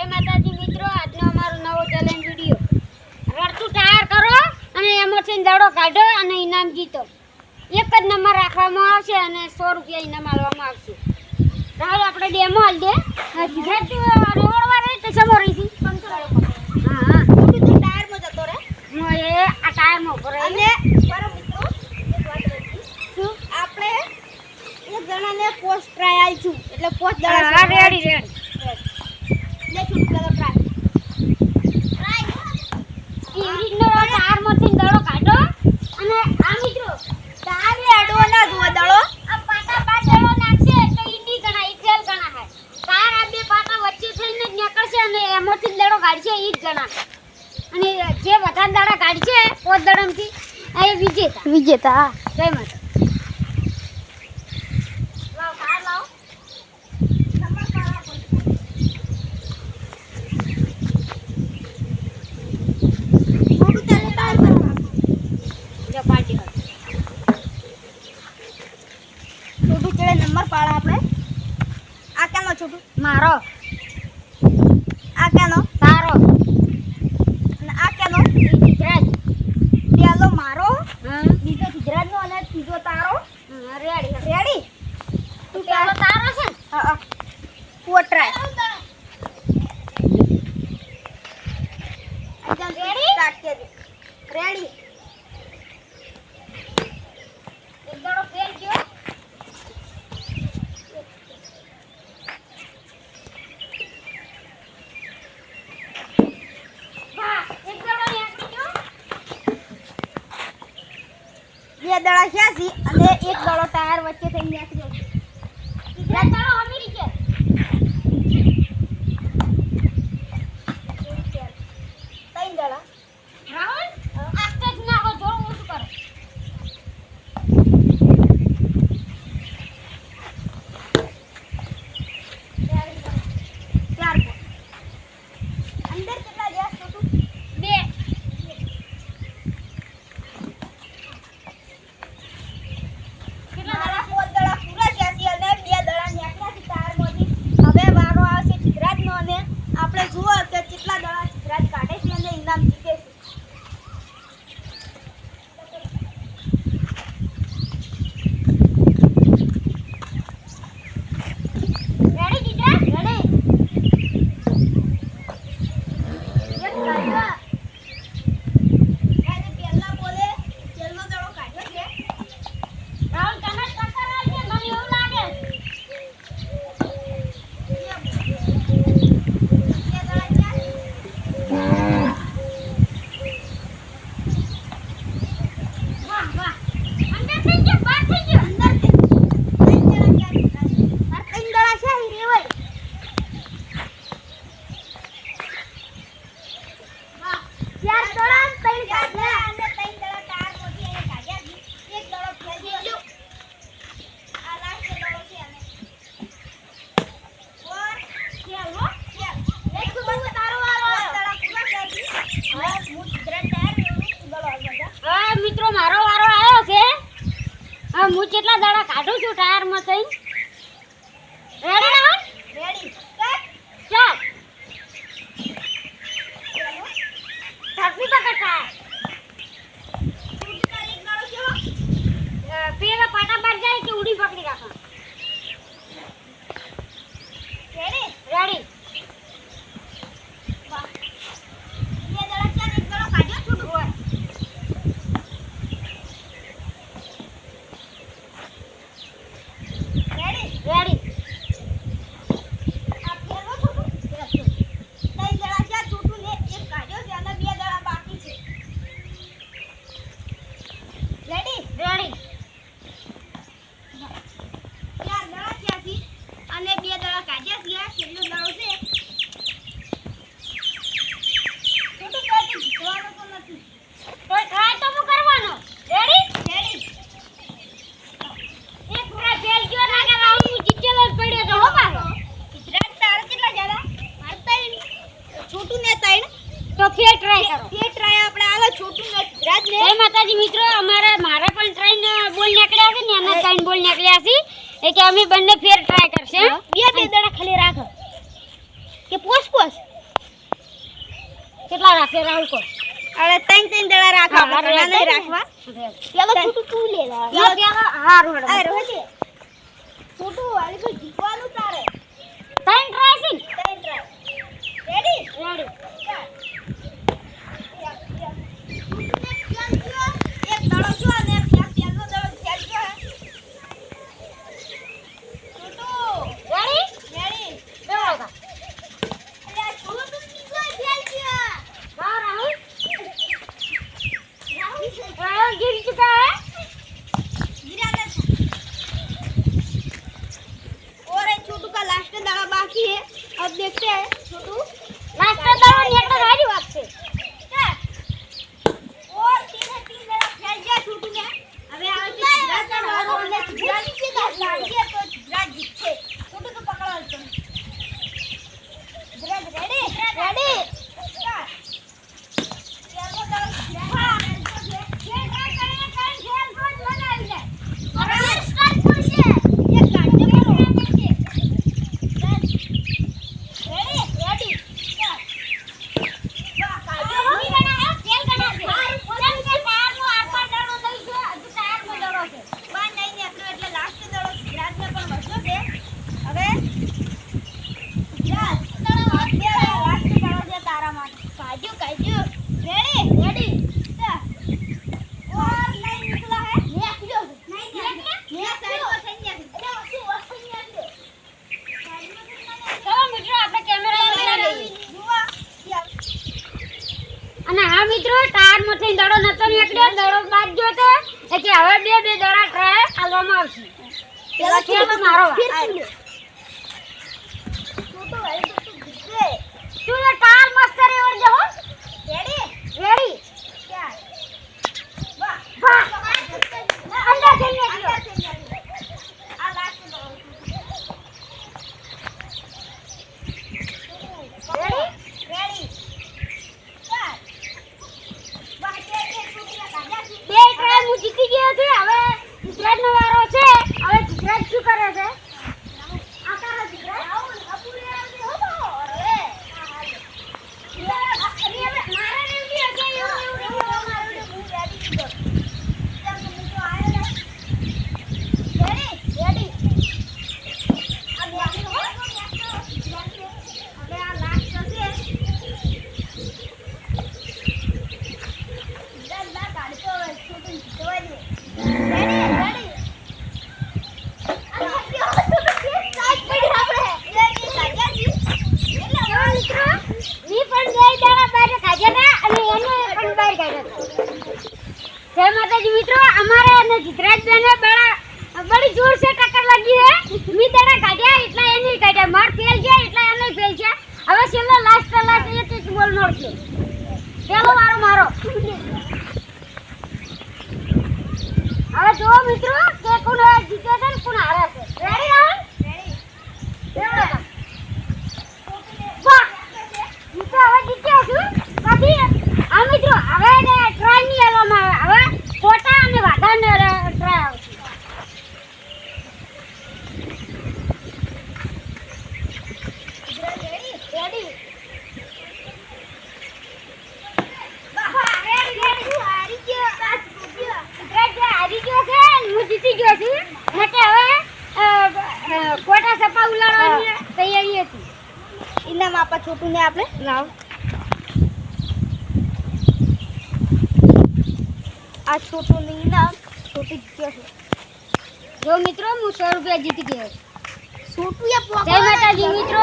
જય માતાજી મિત્રો આજનો અમારો નવો ચેલેન્જ વીડિયો રડતું ટાયર કરો અને એમાંથી દડો કાઢો અને ઇનામ જીતો. એક જ નંબર રાખવામાં આવશે અને સો રૂપિયા ઇનામ આપવામાં આવશે. રાહુલ આપણે ડેમો હાલ દે. રોડવા રહી તો સમો રહી હતી હા હા. ટાયરમાં જતો રહે હું એ આ ટાયરમાં ઊભો રહી. અને આપણે એક જણાને પોસ્ટ ટ્રાય આલશું એટલે પોસ્ટ હા દડા રેડી રેડી લે છોટું પેલો ટ્રાય ટ્રાય એ રીતનો ટાયરમાંથી દડો કાઢો. અને આ મિત્રો તારે અડવો ના જુઓ દડો. આ પાટા બાર દડો નાખશે તો ઈડી ગણા ઈ ફેલ ગણાય. તાર આ બે પાટા વચ્ચે થઈને જ નીકળશે અને એમાંથી દડો કાઢશે ઈ જ ગણા અને જે વધારે દડા કાઢશે પોત દડમથી એ વિજેતા. વિજેતા જય માતા લાવ કાર લાવ મોટું ચાલે ટાયર જો પાર્ટી કર ચડે નંબર પાડો આપણે. આ કેનો છોટું? મારો. આ કેનો? તારો. અને આ કેનો? ગુજરાત. પેલો મારો? બીજો ગુજરાતનો અને ત્રીજો તારો? રેડી. રેડી? તું પેલો તારો છે? હા હા ફોર ટ્રાય Ready? રેડી એક દડો ફેલ ગયો વાહ, એક દડો નીકળી ગયો. બે દડા છ્યાસી અને એક દડો ટાયર વચ્ચે થઈ ગયા છે ગુજરાત તારો અમીરી છે. ત્રણ દડા રાહુલ, આસ્તે જ નાખો, થોડું ઓછું કરો. ચાર point. અંદર કેટલા ગયા છોટું બે. કેટલા મારા પોત દડા પૂરા છ્યાસી અને બે દડા નીકળ્યા છે ટાયરમાંથી હવે વારો આવશે ગુજરાતનો અને આપણે જુઓ કે કેટલા દડા ગુજરાત કાઢે છે અને ઇનામ જીતે છે રેડી ગુજરાત? રેડી? એક કાઢ્યો. એને પહેલા બોલે છેલ્લો દડો કાઢ્યો છે રાહુલ, તને જ ટક્કર આવશે, મને એવું લાગે. વાહ, વાહ. અંદર થઈ ગયો, બહાર થઈ ગયો. હા મિત્રો મારો વારો આવ્યો છે હા હું કેટલા દાડા કાઢું છું ટાયરમાં થઈ રેડી રાહુલ કે અમે બંને ફેર ટ્રાય કરશે બે બે દડા ખાલી રાખો. કે પોસ પોસ? કેટલા રાખે રાહુલ કો અરે ત્રણ ત્રણ દડા રાખો ઘણા નહીં રાખવા. પેલો છૂટું તું લે લે. હા રોડ અરે રોજે છૂટું વાળી એટલે હવે બે બે દડા ટ્રાય આલવામાં આવશે. પેલા ખેલો મારો તું તો ટાયર મસ્ત ઓર જો રેડી? વાહ. અંદર જઈ નીકળ્યો બે ટ્રાય હું જીતી ગયો છું હવે ગુજરાતનો વારો છે હવે ગુજરાત શું કરે છે આ તારો ગુજરાત મારે રેવડી હશે એવું એવું એવું કેવા મિત્રો મી પણ બે દાડા બહાર કાઢ્યા હતા અને એને પણ બહાર કાઢ્યા હતા જય માતાજી મિત્રો અમારે અને જીતરાજ બેને બડા બડી જોર સે ટક્કર લાગી હે. મી તેડા કાઢ્યા એટલા એને કાઢ્યા. માર ફેલ છે એટલા એને ફેલ છે. હવે છેલ્લો લાસ્ટ લાસ્ટ એ એક બોલ મળશે પેલો મારો મારો. હવે જો મિત્રો કે કોણ જીતે છે ને કોણ હારે છે. રેડી રાહુલ બેવડો કા. વાહ હું તો હવે જીત્યો છું બાકી આ મિત્રો હવે એને ટ્રાય નહીં લેવામાં આવે હવે ફોટા અને વાઘાને ટ્રાય આવશે રેડી હારી ગયો છે ને હું જીતી ગયો છું એટલે હવે અ, અ, ફોટા સપા ઉલાડવાની તૈયારી હતી ઇનામ આપા છોટું ને આપણે લાવ આ છોટો નહીં ના છોટી ગયો છે. જો મિત્રો હું સો રૂપિયા જીતી ગયો છોટું જય માતાજી મિત્રો.